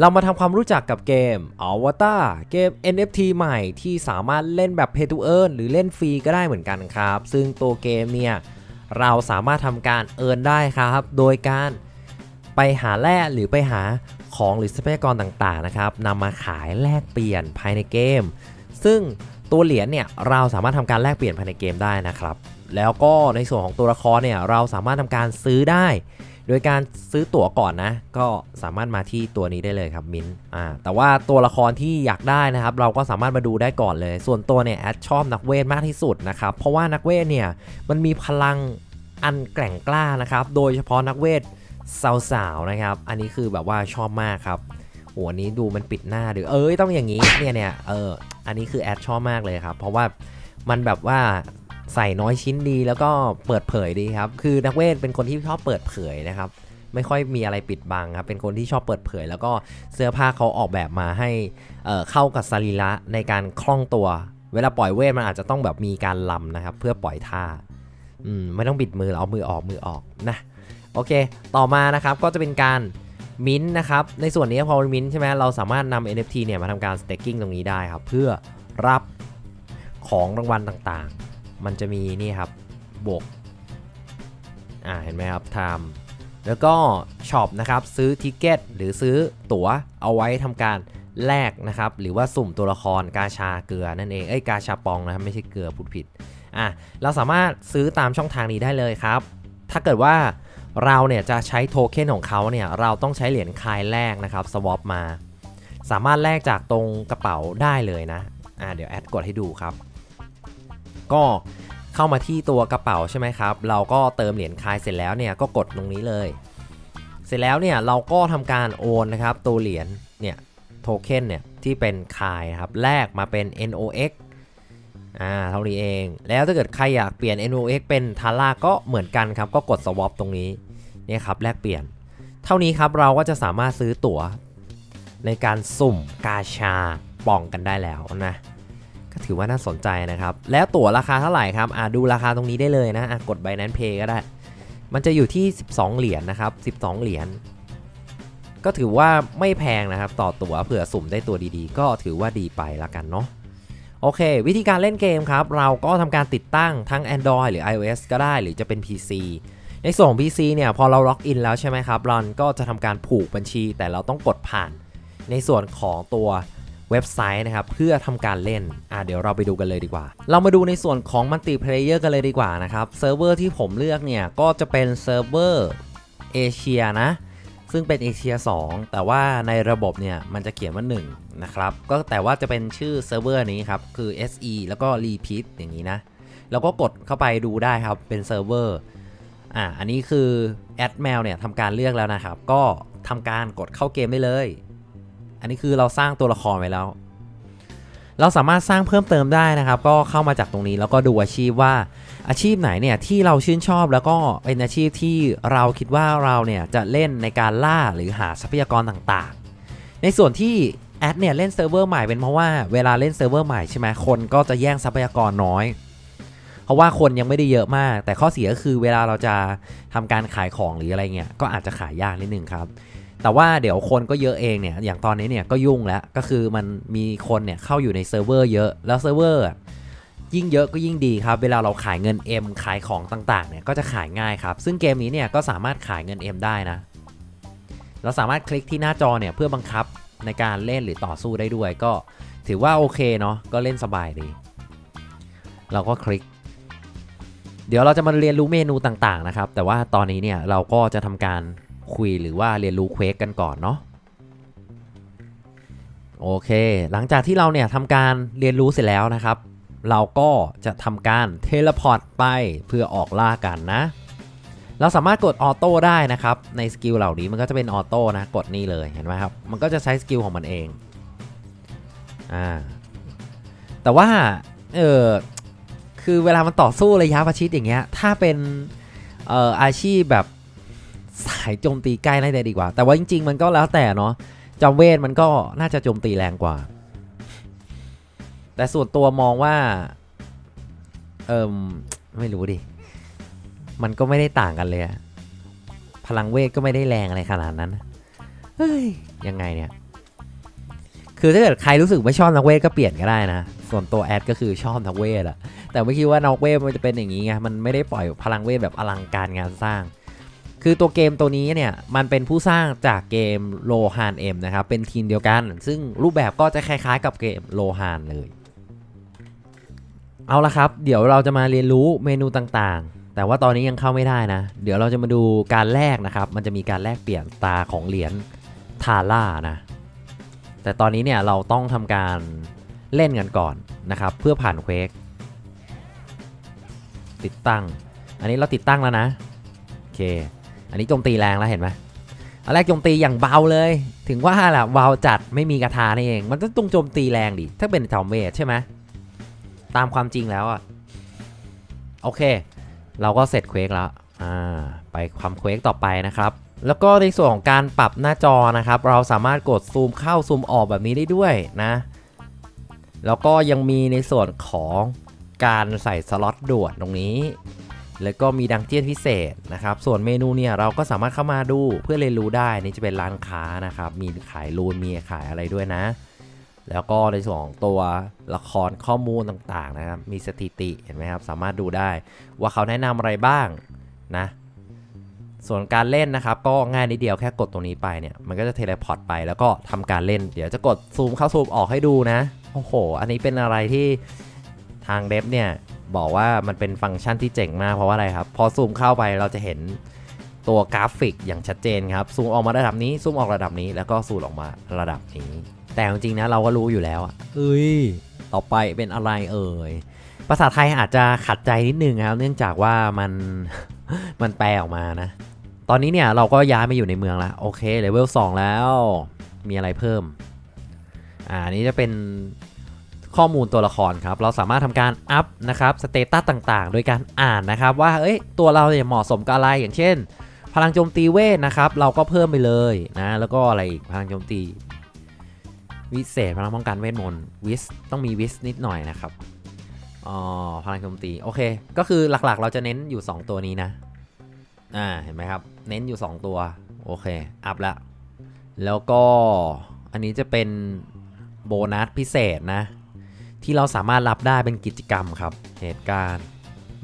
เรามาทำความรู้จักกับเกม Avatar เกม NFT ใหม่ที่สามารถเล่นแบบ Pay to Earn หรือเล่นฟรีก็ได้เหมือนกันครับ ซึ่งตัวเกมเนี่ยเราสามารถทำการเอินได้ครับ โดยการไปหาแร่หรือไปหาของหรือทรัพยากรต่างๆนะครับนำมาขายแลกเปลี่ยนภายในเกม ซึ่งตัวเหรียญเนี่ยเราสามารถทำการแลกเปลี่ยนภายในเกมได้นะครับ แล้วก็ในส่วนของตัวละครเนี่ยเราสามารถทำการซื้อได้ โดยการซื้อตั๋วก่อนนะ ก็สามารถมาที่ตัวนี้ได้เลยครับมิ้นอ่าแต่ว่าตัวละครที่อยากได้นะครับ เราก็สามารถมาดูได้ก่อนเลย ส่วนตัวเนี่ยแอดชอบนักเวทมากที่สุดนะครับ เพราะว่านักเวทเนี่ยมันมีพลังอันแกร่งกล้านะครับ โดยเฉพาะนักเวทสาวๆนะครับ อันนี้คือแบบว่าชอบมากครับโหอันนี้ดูมันปิดหน้าดูเอ้ยต้องอย่างนี้เนี่ยเนี่ยเอออันนี้คือแอดชอบมากเลยครับ เพราะว่ามันแบบว่า ใส่น้อยชิ้นดีแล้วก็เปิดเผยดีครับ คือนักเวทเป็นคนที่ชอบเปิดเผยนะครับ ไม่ค่อยมีอะไรปิดบังครับ เป็นคนที่ชอบเปิดเผย แล้วก็เสื้อผ้าเขาออกแบบมาให้เเข้ากับสรีระในการคล่องตัว เวลาปล่อยเวทมันอาจจะต้องแบบมีการลำนะครับ เพื่อปล่อยท่าอมไม่ต้องบิดมือเอามือออกมือออกนะโอเค ต่อมานะครับก็จะเป็นการมิ้นท์นะครับ ในส่วนนี้พอมิ้นท์ใช่ไหมเราสามารถนำ NFT เนี่ยมาทำการ staking ตรงนี้ได้ครับ เพื่อรับของรางวัลต่างๆ มันจะมีนี่ครับบวกอ่าเห็นไหมครับ time แล้วก็ช็อปนะครับซื้อทิเกตหรือซื้อตั๋วเอาไว้ทำการแลกนะครับ หรือว่าสุ่มตัวละครกาชาเกลือนั่นเอง เอ้ยกาชาปองนะครับไม่ใช่เกลือพูดผิด อะเราสามารถซื้อตามช่องทางนี้ได้เลยครับ ถ้าเกิดว่าเราเนี่ยจะใช้โทเค็นของเขาเนี่ยเราต้องใช้เหรียญคายแรกนะครับสวอปมา สามารถแลกจากตรงกระเป๋าได้เลยนะ อ่าเดี๋ยวแอดกดให้ดูครับ ก็เข้ามาที่ตัวกระเป๋าใช่ไหมครับ เราก็เติมเหรียญคายเสร็จแล้วเนี่ยก็กดตรงนี้เลย เสร็จแล้วเนี่ยเราก็ทำการโอนนะครับตัวเหรียญเนี่ยโทเค็นเนี่ยที่เป็นคายครับแลกมาเป็น NOX อ่าเท่านี้เอง แล้วถ้าเกิดใครอยากเปลี่ยน NOX เป็นทาร่าก็เหมือนกันครับ ก็กด swap ตรงนี้เนี่ยครับแลกเปลี่ยน เท่านี้ครับเราก็จะสามารถซื้อตั๋วในการสุ่มกาชาป่องกันได้แล้วนะ ก็ถือว่าน่าสนใจนะครับ แล้วตั๋วราคาเท่าไหร่ครับอ่าดูราคาตรงนี้ได้เลยนะอะกด Binance Pay ก็ได้ มันจะอยู่ที่ 12 เหรียญนะครับ 12 เหรียญ ก็ถือว่าไม่แพงนะครับ ต่อตั๋วเผื่อสุ่มได้ตัวดีๆ ก็ถือว่าดีไปละกันเนาะโอเค วิธีการเล่นเกมครับ เราก็ทำการติดตั้งทั้ง Android หรือ iOS ก็ได้หรือจะเป็น PC ในส่วนของ PC เนี่ยพอเราล็อกอินแล้วใช่ไหมครับเราก็จะทำการผูกบัญชีแต่เราต้องกดผ่าน ในส่วนของตัว เว็บไซต์นะครับเพื่อทำการเล่นอะเดี๋ยวเราไปดูกันเลยดีกว่า เรามาดูในส่วนของมัลติเพลเยอร์กันเลยดีกว่านะครับเซิร์ฟเวอร์ที่ผมเลือกเนี่ยก็จะเป็นเซิร์ฟเวอร์เอเชียนะซึ่งเป็นเอเชีย2แต่ว่าในระบบเนี่ยมันจะเขียนว่า1นะครับก็แต่ว่าจะเป็นชื่อเซิร์ฟเวอร์นี้ครับคือ SE แล้วก็ repeat อย่างนี้นะแล้วก็กดเข้าไปดูได้ครับเป็นเซิร์ฟเวอร์อ่าอันนี้คือแอดแมวเนี่ยทำการเลือกแล้วนะครับ ก็ทำการกดเข้าเกมได้เลย อันนี้คือเราสร้างตัวละครไว้แล้ว เราสามารถสร้างเพิ่มเติมได้นะครับ ก็เข้ามาจากตรงนี้แล้วก็ดูอาชีพว่าอาชีพไหนเนี่ยที่เราชื่นชอบแล้วก็เป็นอาชีพที่เราคิดว่าเราเนี่ยจะเล่นในการล่าหรือหาทรัพยากรต่างๆ ในส่วนที่แอดเนี่ยเล่นเซิร์ฟเวอร์ใหม่เป็นเพราะว่าเวลาเล่นเซิร์ฟเวอร์ใหม่ใช่ไหมคนก็จะแย่งทรัพยากรน้อย เพราะว่าคนยังไม่ได้เยอะมาก แต่ข้อเสียก็คือเวลาเราจะทำการขายของหรืออะไรเงี้ยก็อาจจะขายยากนิดนึงครับ แต่ว่าเดี๋ยวคนก็เยอะเองเนี่ย อย่างตอนนี้เนี่ยก็ยุ่งแล้ว ก็คือมันมีคนเนี่ยเข้าอยู่ในเซิร์ฟเวอร์เยอะ แล้วเซิร์ฟเวอร์ยิ่งเยอะก็ยิ่งดีครับ เวลาเราขายเงิน M ขายของต่างๆเนี่ยก็จะขายง่ายครับ ซึ่งเกมนี้เนี่ยก็สามารถขายเงิน M ได้นะ เราสามารถคลิกที่หน้าจอเนี่ยเพื่อบังคับในการเล่นหรือต่อสู้ได้ด้วย ก็ถือว่าโอเคเนาะ ก็เล่นสบายดี เราก็คลิก เดี๋ยวเราจะมาเรียนรู้เมนูต่างๆนะครับ แต่ว่าตอนนี้เนี่ยเราก็จะทำการ คุยหรือว่าเรียนรู้เควสกันก่อนเนาะโอเค หลังจากที่เราเนี่ยทำการเรียนรู้เสร็จแล้วนะครับ เราก็จะทำการเทเลพอร์ตไปเพื่อออกล่ากันนะ เราสามารถกดออโต้ได้นะครับ ในสกิลเหล่านี้มันก็จะเป็นออโต้นะ กดนี่เลยเห็นไหมครับ มันก็จะใช้สกิลของมันเองอ่าแต่ว่าเออคือเวลามันต่อสู้ระยะประชิดอย่างเงี้ย ถ้าเป็นเอ่ออาชีพแบบ สายโจมตีใกล้น่าจะดีกว่า แต่ว่าจริง ๆ มันก็แล้วแต่เนาะจำเวทมันก็น่าจะโจมตีแรงกว่า แต่ส่วนตัวมองว่า เอิมไม่รู้ดิ มันก็ไม่ได้ต่างกันเลยอะพลังเวทก็ไม่ได้แรงอะไรขนาดนั้น เฮ้ย ยังไงเนี่ย คือถ้าเกิดใครรู้สึกไม่ชอบนักเวทก็เปลี่ยนก็ได้นะ ส่วนตัวแอดก็คือชอบนักเวทอะแต่ไม่คิดว่านักเวทมันจะเป็นอย่างนี้ไง มันไม่ได้ปล่อยพลังเวทแบบอลังการงานสร้าง คือตัวเกมตัวนี้เนี่ย มันเป็นผู้สร้างจากเกมโลฮานเอ็มนะครับ เป็นทีมเดียวกัน ซึ่งรูปแบบก็จะคล้ายๆกับเกมโลฮานเลย เอาละครับ เดี๋ยวเราจะมาเรียนรู้เมนูต่างๆ แต่ว่าตอนนี้ยังเข้าไม่ได้นะ เดี๋ยวเราจะมาดูการแลกนะครับ มันจะมีการแลกเปลี่ยนตาของเหรียญทาร่านะ แต่ตอนนี้เนี่ยเราต้องทำการเล่นกันก่อนนะครับ เพื่อผ่านเควกติดตั้ง อันนี้เราติดตั้งแล้วนะ โอเค อันนี้โจมตีแรงแล้วเห็นไหมอันแรกโจมตีอย่างเบาเลย ถึงว่าแหละเบาจัดไม่มีกระทานี่เอง มันต้องโจมตีแรงดิ ถ้าเป็นทอมเวทใช่ไหมตามความจริงแล้วอะโอเค เราก็เสร็จเควกแล้ว อ่า ไปความเควกต่อไปนะครับ แล้วก็ในส่วนของการปรับหน้าจอนะครับ เราสามารถกดซูมเข้าซูมออกแบบนี้ได้ด้วยนะ แล้วก็ยังมีในส่วนของการใส่สล็อตด่วนตรงนี้ แล้วก็มีดังเจียนพิเศษนะครับ ส่วนเมนูเนี่ยเราก็สามารถเข้ามาดูเพื่อเรียนรู้ได้นี่จะเป็นร้านค้านะครับ มีขายรูนมีขายอะไรด้วยนะ แล้วก็ในส่วนของตัวละครข้อมูลต่างๆนะครับ มีสถิติเห็นไหมครับ สามารถดูได้ว่าเขาแนะนำอะไรบ้างนะ ส่วนการเล่นนะครับก็ง่ายนิดเดียวแค่กดตรงนี้ไปเนี่ยมันก็จะเทเลพอร์ตไปแล้วก็ทำการเล่น เดี๋ยวจะกดซูมเข้าซูมออกให้ดูนะ โอ้โห อันนี้เป็นอะไรที่ทางเดฟเนี่ย บอกว่ามันเป็นฟังก์ชันที่เจ๋งมากเพราะว่าอะไรครับ พอซูมเข้าไปเราจะเห็นตัวกราฟิกอย่างชัดเจนครับ ซูมออกมาระดับนี้ ซูมออกระดับนี้ แล้วก็ซูมออกมาระดับนี้ แต่จริงๆนะเราก็รู้อยู่แล้วอะเอ้ย ต่อไปเป็นอะไรเอ่ย ภาษาไทยอาจจะขัดใจนิดนึงครับ เนื่องจากว่ามัน มันแปลออกมานะ ตอนนี้เนี่ยเราก็ย้ายมาอยู่ในเมืองแล้ว โอเค เลเวล2แล้ว มีอะไรเพิ่ม อ่าอันนี้จะเป็น ข้อมูลตัวละครครับ เราสามารถทำการอัพนะครับสเตตัสต่างๆ โดยการอ่านนะครับ ว่าเอ้ยตัวเราเนี่ยเหมาะสมกับอะไรอย่างเช่น พลังโจมตีเวทนะครับ เราก็เพิ่มไปเลยนะแล้วก็อะไรอีกพลังโจมตีวิเศษพลังป้องกันเวทมนต์วิสต้องมีวิสนิดหน่อยนะครับอ๋อพลังโจมตีโอเค ก็คือหลักๆ เราจะเน้นอยู่ 2 ตัวนี้นะอ่าเห็นไหมครับ เน้นอยู่ 2 ตัวโอเคอัพละแล้วก็อันนี้จะเป็นโบนัสพิเศษนะ ที่เราสามารถรับได้เป็นกิจกรรมครับ เหตุการณ์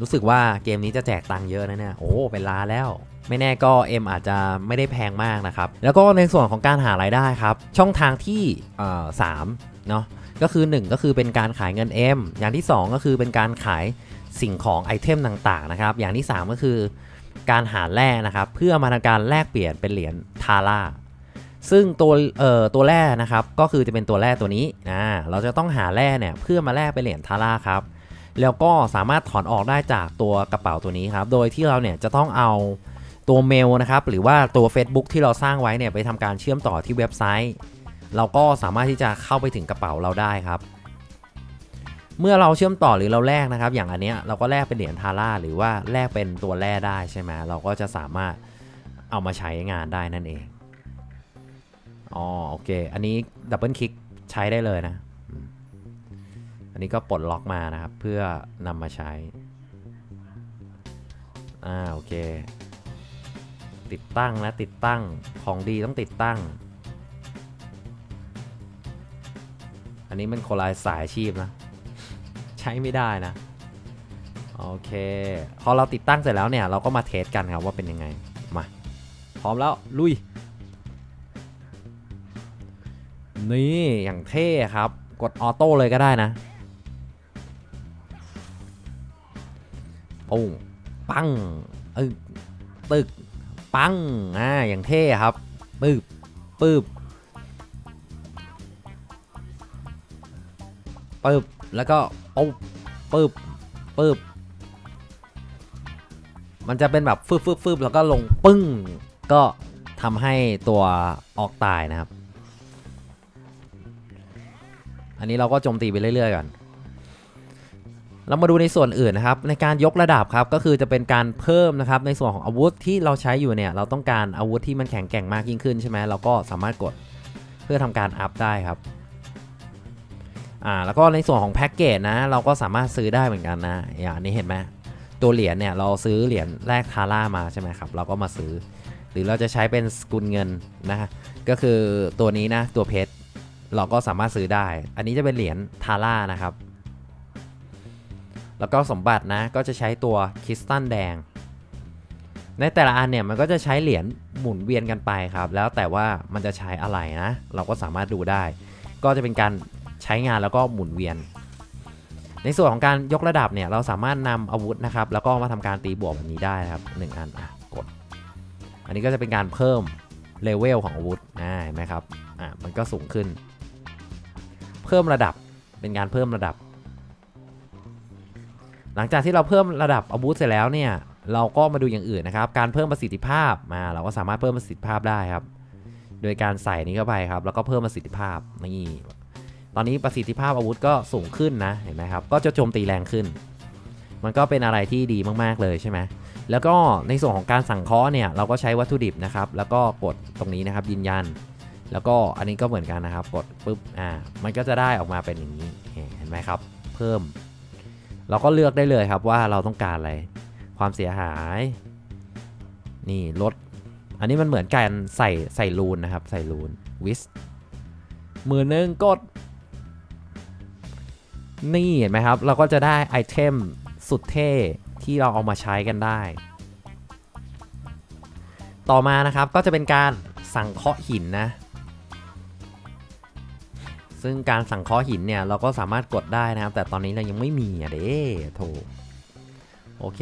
รู้สึกว่าเกมนี้จะแจกตังค์เยอะนะเนี่ยโอ้เป็นล้านแล้ว ไม่แน่ก็ M อาจจะไม่ได้แพงมากนะครับ แล้วก็ในส่วนของการหารายได้ครับ ช่องทางที่สามเนาะก็คือ 1 ก็คือเป็นการขายเงิน M อย่างที่ 2 ก็คือเป็นการขายสิ่งของไอเทมต่างๆนะครับ อย่างที่ 3 ก็คือการหาแร่นะครับ เพื่อมาทำการแลกเปลี่ยนเป็นเหรียญทาร่า ซึ่งตัวเอ่อตัวแร่นะครับก็คือจะเป็นตัวแร่ตัวนี้นะเราจะต้องหาแร่เนี่ยเพื่อมาแลกเป็นเหรียญทาร่าครับแล้วก็สามารถถอนออกได้จากตัวกระเป๋าตัวนี้ครับ โดยที่เราเนี่ยจะต้องเอาตัวเมลนะครับหรือว่าตัว Facebook ที่เราสร้างไว้เนี่ยไปทำการเชื่อมต่อที่เว็บไซต์ เราก็สามารถที่จะเข้าไปถึงกระเป๋าเราได้ครับ เมื่อเราเชื่อมต่อหรือเราแลกนะครับ อย่างอันเนี้ยเราก็แลกเป็นเหรียญทาร่าหรือว่าแลกเป็นตัวแร่ได้ใช่ไหมเราก็จะสามารถเอามาใช้งานได้นั่นเอง อ๋อโอเค อันนี้ดับเบิลคลิกใช้ได้เลยนะ อันนี้ก็ปลดล็อกมานะครับ เพื่อนำมาใช้ อ่าโอเค ติดตั้งนะติดตั้งของดีต้องติดตั้ง อันนี้มันโคนละสายอาชีพนะ ใช้ไม่ได้นะโอเค พอเราติดตั้งเสร็จแล้วเนี่ย เราก็มาเทสกันครับว่าเป็นยังไง มา พร้อมแล้ว ลุย นี่อย่างเท่ครับ กดออโต้เลยก็ได้นะปุ้งปังเออตึก ปังอ่าอย่างเท่ครับปึ๊บปึ๊บปึ๊บแล้วก็ปุ๊บปึ๊บปึ๊บมันจะเป็นแบบฟึบฟึบฟึบแล้วก็ลงปึ้ง ก็ทำให้ตัวออกตายนะครับ อันนี้เราก็โจมตีไปเรื่อยๆก่อนเรามาดูในส่วนอื่นนะครับ ในการยกระดับครับก็คือจะเป็นการเพิ่มนะครับ ในส่วนของอาวุธที่เราใช้อยู่เนี่ย เราต้องการอาวุธที่มันแข็งแกร่งมากยิ่งขึ้นใช่ไหมเราก็สามารถกดเพื่อทำการอัพได้ครับอ่าแล้วก็ในส่วนของแพ็กเกจนะ เราก็สามารถซื้อได้เหมือนกันนะอย่างนี้เห็นไหมตัวเหรียญเนี่ยเราซื้อเหรียญแรกทาร่ามาใช่ไหมครับเราก็มาซื้อ หรือเราจะใช้เป็นสกุลเงินนะก็คือตัวนี้นะตัวเพชร เราก็สามารถซื้อได้ อันนี้จะเป็นเหรียญทาร่านะครับ แล้วก็สมบัตินะก็จะใช้ตัวคริสตัลแดง ในแต่ละอันเนี่ยมันก็จะใช้เหรียญหมุนเวียนกันไปครับ แล้วแต่ว่ามันจะใช้อะไรนะ เราก็สามารถดูได้ ก็จะเป็นการใช้งานแล้วก็หมุนเวียน ในส่วนของการยกระดับเนี่ยเราสามารถนำอาวุธนะครับ แล้วก็มาทำการตีบวกแบบนี้ได้ครับหนึ่งอันอะกด อันนี้ก็จะเป็นการเพิ่มเลเวลของอาวุธอ่าเห็นไหมครับอะมันก็สูงขึ้น พิ่มระดับ เป็นการเพิ่มระดับ หลังจากที่เราเพิ่มระดับอาวุธเสร็จแล้วเนี่ย เราก็มาดูอย่างอื่นนะครับ การเพิ่มประสิทธิภาพมา เราก็สามารถเพิ่มประสิทธิภาพได้ครับ โดยการใส่นี้เข้าไปครับ แล้วก็เพิ่มประสิทธิภาพนี่ตอนนี้ประสิทธิภาพอาวุธก็สูงขึ้นนะ เห็นไหมครับ ก็จะโจมตีแรงขึ้น มันก็เป็นอะไรที่ดีมากๆเลยใช่ไหมแล้วก็ในส่วนของการสั่งเคาะเนี่ย เราก็ใช้วัตถุดิบนะครับ แล้วก็กดตรงนี้นะครับยืนยัน แล้วก็อันนี้ก็เหมือนกันนะครับ กดปุ๊บอ่ามันก็จะได้ออกมาเป็นอย่างนี้เห็นไหมครับ เพิ่ม เราก็เลือกได้เลยครับว่าเราต้องการอะไร ความเสียหาย นี่ลด อันนี้มันเหมือนการใส่ใส่รูนนะครับ ใส่รูนวิสมือหนึ่งกด นี่เห็นไหมครับ เราก็จะได้ไอเทมสุดเท่ที่เราเอามาใช้กันได้ ต่อมานะครับก็จะเป็นการสังเคราะห์หินนะ ซึ่งการสั่งเคาะหินเนี่ยเราก็สามารถกดได้นะครับ แต่ตอนนี้เรายังไม่มีอะเด้โถโอเค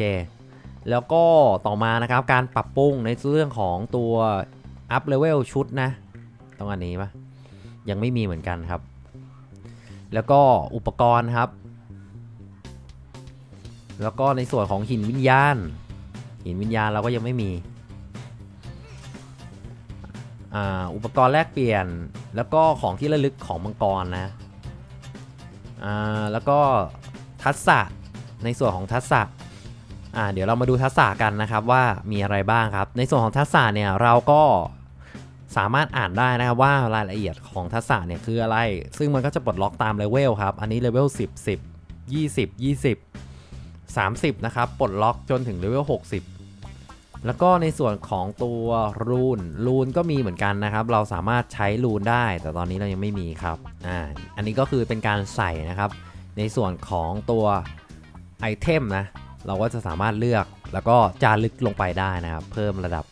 แล้วก็ต่อมานะครับการปรับปรุงในเรื่องของตัวอัพเลเวลชุดนะ ต้องอันนี้ปะยังไม่มีเหมือนกันครับ แล้วก็อุปกรณ์ครับ แล้วก็ในส่วนของหินวิญญาณ หินวิญญาณเราก็ยังไม่มีอ่าอุปกรณ์แลกเปลี่ยน แล้วก็ของที่ระลึกของมังกรนะอ่าแล้วก็ทักษะในส่วนของทักษะอ่าเดี๋ยวเรามาดูทักษะกันนะครับว่ามีอะไรบ้างครับ ในส่วนของทักษะเนี่ยเราก็สามารถอ่านได้นะครับว่ารายละเอียดของทักษะเนี่ยคืออะไร ซึ่งมันก็จะปลดล็อกตามเลเวลครับ อันนี้เลเวล10 10 20 20 30 นะครับ ปลดล็อกจนถึงเลเวล60 แล้วก็ในส่วนของตัวรูนรูนก็มีเหมือนกันนะครับ เราสามารถใช้รูนได้ แต่ตอนนี้เรายังไม่มีครับอ่าอันนี้ก็คือเป็นการใส่นะครับ ในส่วนของตัวไอเทมนะเราก็จะสามารถเลือกแล้วก็จารึกลงไปได้นะครับ เพิ่มระดับ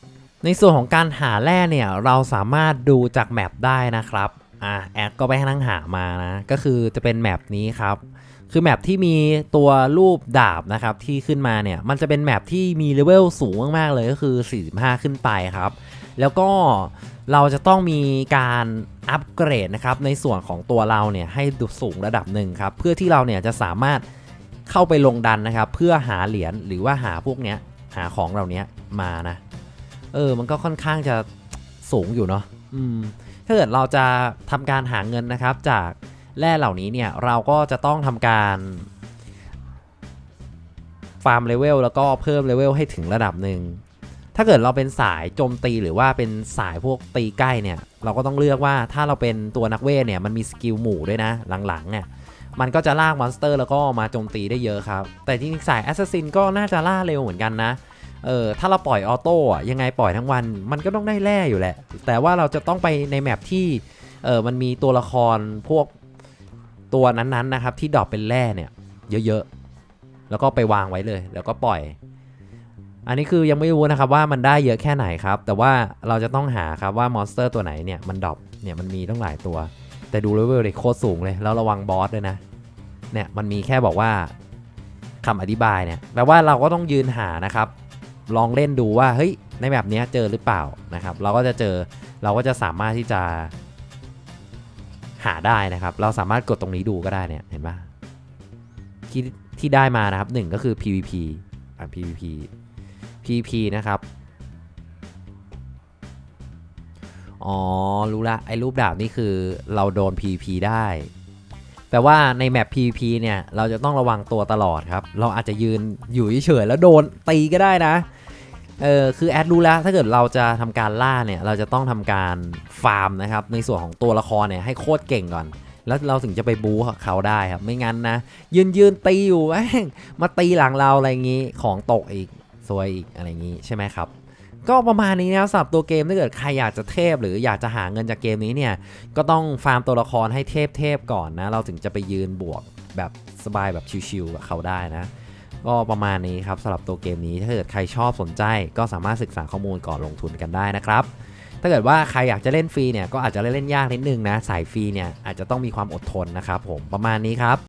ในส่วนของการหาแร่เนี่ยเราสามารถดูจากแมปได้นะครับอ่าแอดก็ไปให้นั่งหามานะก็คือจะเป็นแมปนี้ครับ คือแมปที่มีตัวรูปดาบนะครับที่ขึ้นมาเนี่ยมันจะเป็นแมปที่มีเลเวลสูงมากๆเลยก็คือ 45 ขึ้นไปครับ แล้วก็เราจะต้องมีการอัปเกรดนะครับในส่วนของตัวเราเนี่ยให้ดูสูงระดับหนึ่งครับเพื่อที่เราเนี่ยจะสามารถเข้าไปลงดันนะครับ เพื่อหาเหรียญหรือว่าหาพวกเนี้ยหาของเหล่านี้มานะ เออมันก็ค่อนข้างจะสูงอยู่เนาะอืมถ้าเกิดเราจะทำการหาเงินนะครับจาก แร่เหล่านี้เนี่ยเราก็จะต้องทำการฟาร์มเลเวลแล้วก็เพิ่มเลเวลให้ถึงระดับหนึ่งถ้าเกิดเราเป็นสายโจมตีหรือว่าเป็นสายพวกตีใกล้เนี่ย เราก็ต้องเลือกว่าถ้าเราเป็นตัวนักเวทเนี่ยมันมีสกิลหมู่ด้วยนะหลังๆเนี่ยมันก็จะลากมอนสเตอร์แล้วก็มาโจมตีได้เยอะครับ แต่จริงๆสายแอสซัสซินก็น่าจะล่าเร็วเหมือนกันนะเออถ้าเราปล่อยออโต้อะยังไงปล่อยทั้งวัน มันก็ต้องได้แร่อยู่แหละ แต่ว่าเราจะต้องไปในแมปที่เออมันมีตัวละครพวก ตัวนั้นๆนะครับ ที่ดรอปเป็นแร่เนี่ยเยอะๆ แล้วก็ไปวางไว้เลย แล้วก็ปล่อย อันนี้คือยังไม่รู้นะครับว่ามันได้เยอะแค่ไหนครับ แต่ว่าเราจะต้องหาครับว่ามอนสเตอร์ตัวไหนเนี่ยมันดรอปเนี่ยมันมีต้องหลายตัว แต่ดูเลเวลเลยโคตรสูงเลย แล้วระวังบอสด้วยนะ เนี่ยมันมีแค่บอกว่าคำอธิบายเนี่ยแปลว่าเราก็ต้องยืนหานะครับ ลองเล่นดูว่าเฮ้ยในแบบนี้เจอหรือเปล่านะครับ เราก็จะเจอเราก็จะสามารถที่จะ หาได้นะครับ เราสามารถกดตรงนี้ดูก็ได้เนี่ยเห็นปะที่ที่ได้มานะครับหนึ่งก็คือ PVP อะ PVP PVP นะครับ อ๋อ รู้ละ ไอ้รูปดาบนี่คือเราโดน PVP ได้ แปลว่าในแมป PVP เนี่ย เราจะต้องระวังตัวตลอดครับ เราอาจจะยืนอยู่เฉยๆแล้วโดนตีก็ได้นะ เออคือแอดรู้แล้วถ้าเกิดเราจะทำการล่าเนี่ยเราจะต้องทำการฟาร์มนะครับในส่วนของตัวละครเนี่ยให้โคตรเก่งก่อน แล้วเราถึงจะไปบู๊เขาได้ครับไม่งั้นนะ ยืนยืนตีอยู่แม่งมาตีหลังเราอะไรอย่างงี้ของตกอีกซวยอีกอะไรอย่างงี้ใช่ไหมครับก็ประมาณนี้นะสำหรับตัวเกมถ้าเกิดใครอยากจะเทพหรืออยากจะหาเงินจากเกมนี้เนี่ยก็ต้องฟาร์มตัวละครให้เทพเทพๆก่อนนะ เราถึงจะไปยืนบวกแบบสบายแบบชิวๆกับเขาได้นะ ก็ประมาณนี้ครับสำหรับตัวเกมนี้ถ้าเกิดใครชอบสนใจ ก็สามารถศึกษาข้อมูลก่อนลงทุนกันได้นะครับถ้าเกิดว่าใครอยากจะเล่นฟรีเนี่ยก็อาจจะเล่นยากนิดนึงนะสายฟรีเนี่ยอาจจะต้องมีความอดทนนะครับผมประมาณนี้ครับ